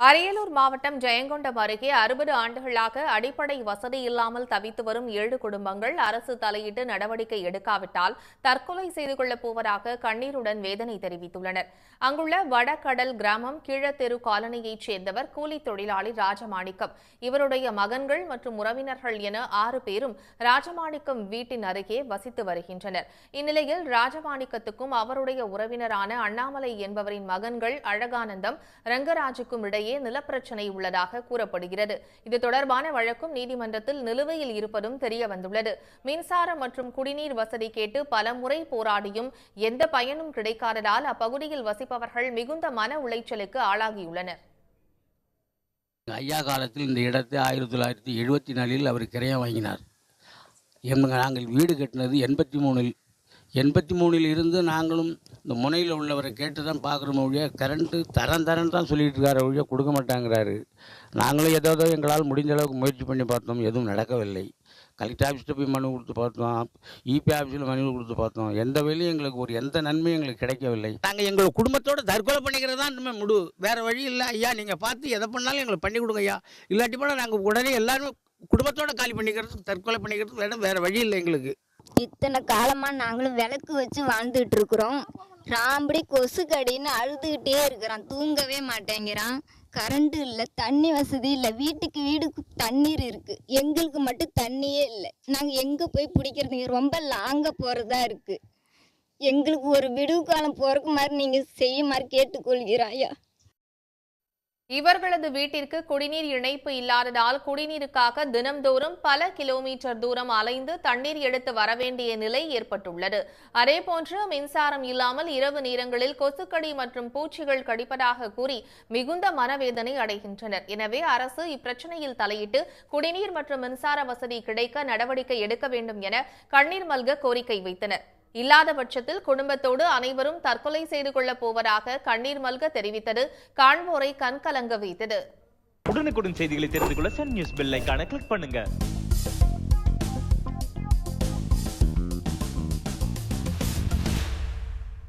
அரியலூர் மாவட்டம் ஜெயங்கொண்டம் அருகே அறுபது ஆண்டுகளாக அடிப்படை வசதி இல்லாமல் தவித்து வரும் ஏழு குடும்பங்கள் அரசு தலையிட்டு நடவடிக்கை எடுக்காவிட்டால் தற்கொலை செய்து கொள்ளப் போவதாக கண்ணீருடன் வேதனை தெரிவித்துள்ளனர். அங்குள்ள வடகடல் கிராமம் கீழத்தெரு காலனியைச் சேர்ந்தவர் கூலி தொழிலாளி ராஜமாணிக்கம். இவருடைய மகன்கள் மற்றும் உறவினர்கள் என ஆறு பேரும் ராஜமாணிக்கம் வீட்டின் அருகே வசித்து வருகின்றனர். இந்நிலையில் ராஜமாணிக்கத்துக்கும் அவருடைய உறவினரான அண்ணாமலை என்பவரின் மகன்கள் அழகானந்தம் ரங்கராஜுக்கும் இடையே நிலப்பிரச்சனை உள்ளதாக கூறப்படுகிறது. இது தொடர்பான வழக்கும் நீதிமன்றத்தில் நிலுவையில் இருப்பதும் தெரிய வந்துள்ளது. மின்சாரம் மற்றும் குடிநீர் வசதி கேட்டு பலமுறை போராடியும் எந்த பயனும் கிடைக்காததால் அப்பகுதியில் வசிப்பவர்கள் மிகுந்த மன உளைச்சலுக்கு ஆளாகியுள்ளனர். ஐயா காலத்தில் இந்த இடத்தை ஆயிரத்தி தொள்ளாயிரத்தி எழுபத்தி நாலில் அவர் கிரையம் வாங்கினார். எங்கள் நாங்கள் வீடு கட்டினது எண்பத்தி மூணில் எண்பத்தி மூணில் இருந்து நாங்களும் இந்த முனையில் உள்ளவரை கேட்டு தான் பார்க்குறோம் ஒழிய கரண்ட்டு தரம் தரேன்னு தான் சொல்லிட்டு இருக்காரு ஒழிய கொடுக்க மாட்டாங்கிறாரு. நாங்களும் ஏதோ எங்களால் முடிஞ்ச அளவுக்கு முயற்சி பண்ணி பார்த்தோம் எதுவும் நடக்கவில்லை. கலெக்டர் ஆஃபீஸ்ட்டு போய் மனு கொடுத்து பார்த்தோம் இபி ஆஃபீஸில் மனு கொடுத்து பார்த்தோம். எந்த வேலையும் எங்களுக்கு ஒரு எந்த நன்மையும் எங்களுக்கு கிடைக்கவில்லை. நாங்கள் எங்கள் குடும்பத்தோடு தற்கொலை பண்ணிக்கிறது தான் இனிமேல் முடு வேறு வழி இல்லை. ஐயா நீங்கள் பார்த்து எதை பண்ணாலும் எங்களுக்கு பண்ணி கொடுங்க ஐயா. இல்லாட்டி போனால் நாங்கள் உடனே எல்லாரும் குடும்பத்தோடு காலி பண்ணிக்கிறது தற்கொலை பண்ணிக்கிறது வேணும் வேறு வழி இல்லை எங்களுக்கு. இத்தனை காலமாக நாங்களும் விளக்கு வச்சு வாழ்ந்துட்டு இருக்கிறோம் ராம்படி கொசு கடின்னு அழுதுகிட்டே இருக்கிறான். தூங்கவே மாட்டேங்கிறான். கரண்ட்டு இல்லை தண்ணி வசதி இல்லை. வீட்டுக்கு வீடு தண்ணீர் இருக்குது எங்களுக்கு மட்டும் தண்ணியே இல்லை. நாங்கள் எங்கே போய் பிடிக்கிறதுங்க? ரொம்ப லாங்காக போகிறதா இருக்குது எங்களுக்கு ஒரு விடுவு காலம் போகிறக்கு மாதிரி நீங்கள் செய்யுமாறு கேட்டுக்கொள்கிறாயா? இவர்களது வீட்டிற்கு குடிநீர் இணைப்பு இல்லாததால் குடிநீருக்காக தினம்தோறும் பல கிலோமீட்டர் தூரம் அலைந்து தண்ணீர் எடுத்து வரவேண்டிய நிலை ஏற்பட்டுள்ளது. அதேபோன்று மின்சாரம் இல்லாமல் இரவு நேரங்களில் கொசுக்கடி மற்றும் பூச்சிகள் கடிப்பதாக கூறி மிகுந்த மனவேதனை அடைகின்றனர். எனவே அரசு இப்பிரச்சனையில் தலையிட்டு குடிநீர் மற்றும் மின்சார வசதி கிடைக்க நடவடிக்கை எடுக்க வேண்டும் என கண்ணீர் மல்க கோரிக்கை வைத்தனர். இல்லாத பட்சத்தில் குடும்பத்தோடு அனைவரும் தற்கொலை செய்து கொள்ளப் போவதாக கண்ணீர் மல்க தெரிவித்தது. காண்போரை கண்கலங்க வைத்தது. உடனுக்குடன் செய்திகளை தெரிந்து கொள்ள சன் நியூஸ் பெல் ஐகானை கிளிக் பண்ணுங்க.